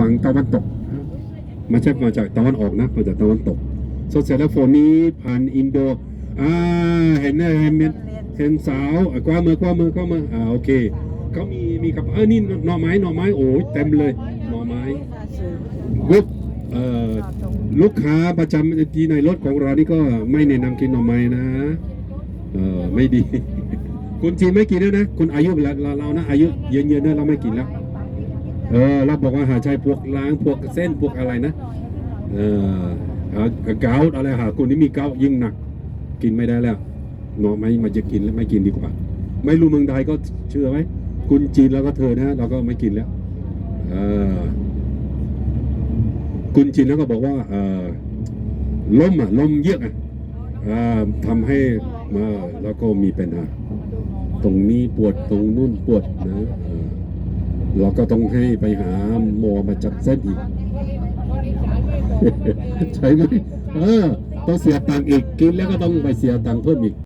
ฝั่งตะวันตกไม่ใช่มาจากตะวันออกนะมาจากตะวันตกสดเสร็จแล้วฝนนี้ผ่านอินโดอ่าเห็นนะเห็นเห็นเห็นสาวกว้ามือกว้ามือกว้ามืออ่าโอเคเขามีมีกับเออนี่หน่อไม้หน่อไม้โอ้ยเต็มเลยหน่อไม้ลูกเอ่อลูกค้าประจำที่ในรถของเรานี่ก็ไม่แนะนำกินหน่อไม้นะเออไม่ดี คุณจีนไม่กินแล้วนะคุณอายุเราเราเรานะอายุเย็นๆเนะเราไม่กินแล้ว เออเราบอกว่าหาใช้พวกล้างพวกเส้นพวกอะไรนะเออหาเกาอะไรหาคนที่มีเกายิ่งหนัก กินไม่ได้แล้วเนาะไม่มาจะกินแล้วไม่กินดีกว่า ไม่รู้เมืองใดก็เชื่อไหมคุณจีนแล้วก็เธอนะเราก็ไม่กินแล้วเออคุณจีนแล้วก็บอกว่าเออลมอะล้มเยอะอะอ่าทำให้เออแล้วก็มีปัญหาตรงนี้ปวดตรงนู่นปวดนะ เราก็ต้องให้ไปหาหมอมาจับเส้นอีก ใช่ไหมเออต้องเสียตังค์อีกกินแล้วก็ต้องไปเสียตังค์เพิ่มอีก